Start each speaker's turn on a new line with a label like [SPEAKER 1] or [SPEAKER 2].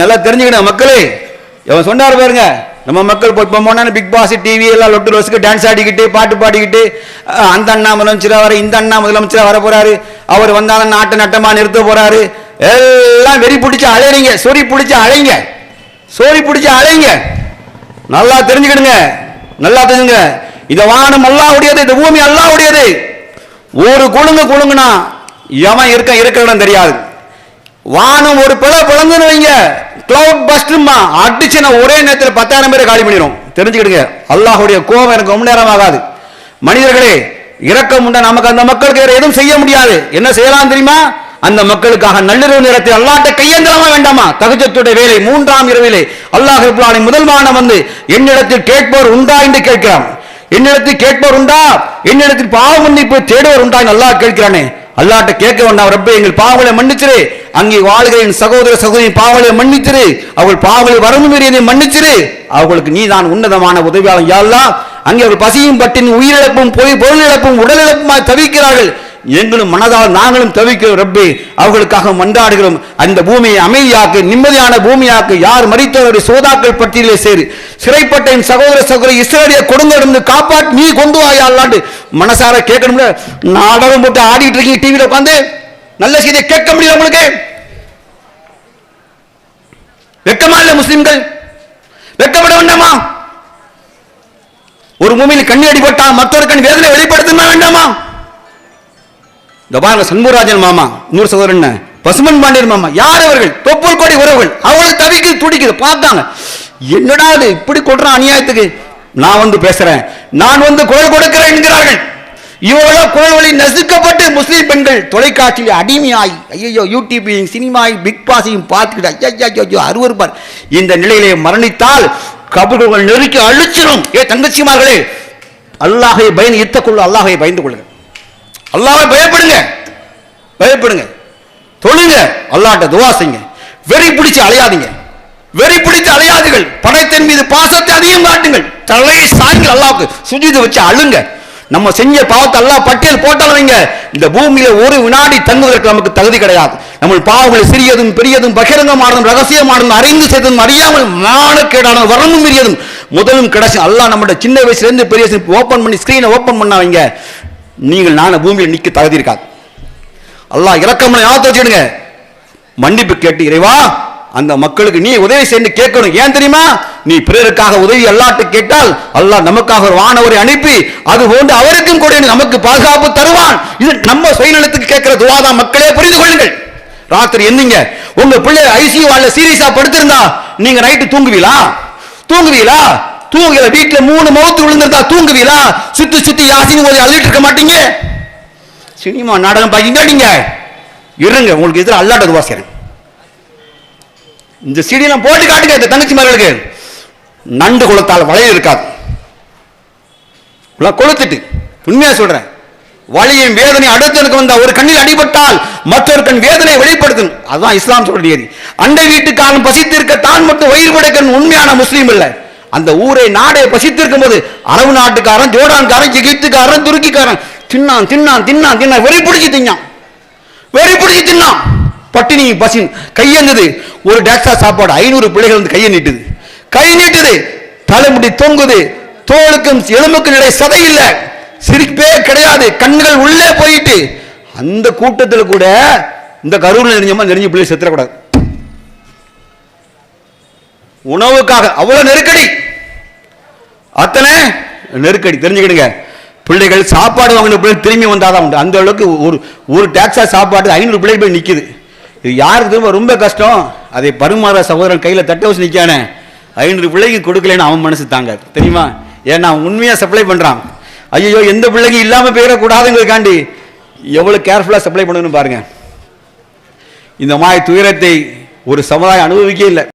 [SPEAKER 1] நல்லா தெரிஞ்சுக்கணும் மக்களே. எவன் சொன்னார் பாருங்க நம்ம மக்கள் இப்போ போனா பிக் பாஸ் டிவி எல்லாம் லொட்டு ரோஸுக்கு டான்ஸ் ஆடிக்கிட்டு பாட்டு பாடிக்கிட்டு அந்த அண்ணா முதலமைச்சராக வர இந்த அண்ணா முதலமைச்சராக வர போறாரு. அவர் வந்தாலும் நாட்டை நட்டமாக நிறுத்த போறாரு. எல்லாம் வெறி பிடிச்சி அலைறீங்க சொறி பிடிச்சி அழைங்க சோறி பிடிச்சி அழைங்க நல்லா தெரிஞ்சுக்கிடுங்க. நல்லா தெரிஞ்சுங்க. இந்த வானம் அல்லாவுடையது இந்த பூமி அல்லாவுடையது. ஒரு குழுங்கு குழுங்குனா எவன் இருக்க இருக்கிற இடம் தெரியாது. வானம் ஒரு பிள பிளந்துன்னு வைங்க. கிளவுட் பஸ்ட்மா அடிச்சுனா ஒரே நேரத்தில் பத்தாயிரம் பேரை காலி பண்ணிடும் தெரிஞ்சுக்கிடுங்க. அல்லாஹுடைய கோபம் எனக்கு ரொம்ப நேரம் ஆகாது. மனிதர்களே இரக்கம் உண்ட? நமக்கு அந்த மக்களுக்கு வேற எதுவும் செய்ய முடியாது. என்ன செய்யலாம் தெரியுமா? அந்த மக்களுக்காக நள்ளிரவு நேரத்தில் அல்லாட்ட கையேந்தலாமா வேண்டாமா? தகுஜத்துடைய வேலை மூன்றாம் இரவிலே அல்லாஹ் ரப்பல் முதல் மாணம் வந்து என்னிடத்தில் கேட்போர் உண்டா என்று கேட்கிறான். என்னிடத்தில் கேட்போர் உண்டா? என்னிடத்தில் பாவ மன்னிப்பு தேடுவோர் உண்டா என்று அல்லாஹ் கேட்கிறானே. அல்லாட்ட கேட்க வேண்டாம். ரப்பே எங்கள் பாவங்களை மன்னிச்சிரு. அங்கே வாழ்கிறேன் சகோதர சகோதரி பாவலை மன்னிச்சிரு. அவள் பாவலை வரம்பு மீறியதை மன்னிச்சிரு. அவர்களுக்கு நீ தான் உன்னதமான உதவியாளன். யாரெல்லாம் அங்கே அவர்கள் பசியும் பட்டின் உயிரிழப்பும் பொய் பொருள் இழப்பும் உடல் இழப்புமாய் தவிக்கிறார்கள். எங்களும் மனதால் நாங்களும் தவிக்கிறோம் ரப்பே அவர்களுக்காக மன்றாடுகிறோம். அந்த பூமியை அமைதியாக்கு நிம்மதியான பூமியாக்கு யார் மறித்தவருடைய சோதாக்கள் பட்டியலே சேரு. சிறைப்பட்ட என் சகோதர சகோதரி இஸ்ரேலிய கொடுங்கிருந்து காப்பாற்றி நீ கொண்டு வாயாளாண்டு மனசார கேட்கணும்ல? நாடகம் போட்டு ஆடிட்டு இருக்கீங்க டிவியில உட்காந்து நல்ல செய்தியை கேட்க முடியல உங்களுக்கு? வெக்கமா இல்ல முஸ்லிம்கள்? வெக்கப்பட வேண்டாமா? ஒரு மூமியில் கண்ணி அடிபட்டா மற்றொரு கண் வேதனை வெளிப்படுத்தமா வேண்டாமா? இந்த பாருங்க சண்முகராஜன் மாமா இன்னொரு சகோதரன் பசுமன் பாண்டியன் மாமா யார் அவர்கள்? தொப்புள் கோடி உறவுகள். அவர்கள் தவிக்குது துடிக்குது பார்த்தாங்க. என்னடா இது இப்படி கொடுறான் அநியாயத்துக்கு? நான் வந்து பேசுறேன். நான் வந்து குரல் கொடுக்கிறேன் என்கிறார்கள். இவர்களோ குரல் வழி நசுக்கப்பட்டு முஸ்லீம் பெண்கள் தொலைக்காட்சியில் அடிமையாய் ஐயோ யூடியூபையும் சினிமாயும் பிக் பாஸையும் பார்த்துக்கிட்டு ஐயா ஐயோ அருவருப்பார். இந்த நிலையிலே மரணித்தால் கபடுகள் நெருக்கி அழிச்சிடும் ஏ தங்கச்சிமார்களே அல்லாஹை பயந்து இத்தக்குள்ள அல்லாஹை பயந்து கொள்ளுங்கள். அல்லாஹை பயப்படுங்க. பயப்படுங்க. தொழுங்க. அல்லாட்ட துவா செய்யுங்க. வெறி பிடிச்சு அலையாதீங்க. வெறி பிடித்து அலையாதீர்கள். படைத்தன் மீது பாசத்தை அதிகம் காட்டுங்கள். தலையை சாய்ங்கள். அல்லாவுக்கு சுஜிது வச்சு அழுங்க. நம்ம செஞ்ச பாவத்தை எல்லாம் பட்டியல் போட்டாலும் வைங்க. இந்த பூமியில ஒரு வினாடி தங்குவதற்கு நமக்கு தகுதி கிடையாது. நம்ம பாவங்களை சிறியதும் பெரியதும் பகிரங்கமானதும் ரகசியமானதும் அறிந்து செய்ததும் அறியாமல் மானக்கேடான வரணும் பெரியதும் முதலும் கடைசி எல்லாம் நம்மளோட சின்ன வயசுல இருந்து பெரிய ஓபன் பண்ணி ஸ்கிரீனை ஓபன் பண்ணாவீங்க நீங்கள் நான பூமியில் நிக்க தகுதி இருக்காது. அல்லாஹ் இறக்கமனை ஞாபகத்தை வச்சுடுங்க மன்னிப்பு கேட்டு இறைவா அந்த மக்களுக்கு நீ உதவி செய்து கேட்கணும். ஏன் தெரியுமா? நீ பிறருக்காக உதவி அல்லாட்டு கேட்டால் அல்லாஹ் நமக்காக ஒரு வானவரை அனுப்பி அது போன்று அவருக்கும் கூட நமக்கு பாதுகாப்பு தருவான். இது நம்ம சுயநலத்துக்கு கேட்கிற துவாதான் மக்களே புரிந்து கொள்ளுங்கள். ராத்திரி என்னீங்க? உங்க பிள்ளை ஐசியூ வார்டுல சீரியஸா படுத்திருந்தா நீங்க நைட்டு தூங்குவீங்களா தூங்குவீங்களா தூங்கல வீட்டுல மூணு முகத்து விழுந்திருந்தா தூங்குவீங்களா சுத்தி சுத்தி யாசின்னு ஒரு அழுதுட்டு இருக்க மாட்டீங்க? சினிமா நாடகம் பாக்கீங்க நீங்க? இருங்க உங்களுக்கு எதிராக அல்லாட்ட துவா இந்த சீடியெல்லாம் போட்டு காட்டுங்க இந்த தங்கச்சி மகளுக்கு. நண்டு குளத்தால் வளையல் இருக்காது. உள்ள கொளுத்துட்டு உண்மையா சொல்றேன். வலியும் வேதனை அடுத்தனுக்கு வந்த ஒரு கண்ணில் அடிபட்டால் மற்றொரு கண் வேதனை வெளிப்படுத்தும். அதுதான் இஸ்லாம் சொல்ற நியதி. அண்டை வீட்டுக்காரன் பசித்திருக்க தான் மட்டும் வயிறு படைக்கன் உண்மையான முஸ்லீம் இல்லை. அந்த ஊரை நாடே பசித்திருக்கும் போது அரபு நாட்டுக்காரன் ஜோடான்காரன் எகிப்துக்காரன் துருக்கிக்காரன் தின்னான் தின்னான் தின்னான் தின்னான் வெறி பிடிச்சி தின்னான். வெறி பிடிச்சி தின்னான். பட்டினி பசி கையெங்குது ஒரு டேக்ஸா சாப்பாடு ஐநூறு பிள்ளைகள் வந்து கையை நீட்டுது. கை நீட்டுது. தலைமுடி தொங்குது. தோலுக்கும் எலும்புக்கும் இடையே சதை இல்லை. சிரிப்பே கிடையாது. கண்கள் உள்ளே போயிட்டு. அந்த கூட்டத்தில் கூட இந்த கரூர்ல நெறிஞ்சமா நெறிஞ்சு பிள்ளை செத்துறக்கூடாது. உணவுக்காக அவ்வளவு நெருக்கடி. அத்தனை நெருக்கடி. தெரிஞ்சுக்கிடுங்க. பிள்ளைகள் சாப்பாடு வாங்கின பிள்ளைகள் திரும்பி வந்தாதான் உண்டு. அந்த அளவுக்கு ஒரு ஒரு டாக்ஸா சாப்பாடு ஐநூறு பிள்ளைகள் போய் நிற்கிது இது யாருக்கு திரும்ப ரொம்ப கஷ்டம். அதை பருமாற சகோதரன் கையில் தட்ட வச்சு நிற்கானே ஐநூறு பிள்ளைக்கு கொடுக்கலன்னு அவன் மனசு தாங்க தெரியுமா? ஏன்னா அவன் உண்மையாக சப்ளை பண்ணுறான் ஐயோ எந்த பிள்ளைக்கு இல்லாமல் போயிடக்கூடாதுங்கிறதுக்காண்டி எவ்வளோ கேர்ஃபுல்லாக சப்ளை பண்ணணும்னு பாருங்க. இந்த மாதிரி துயரத்தை ஒரு சமுதாயம் அனுபவிக்கே இல்லை.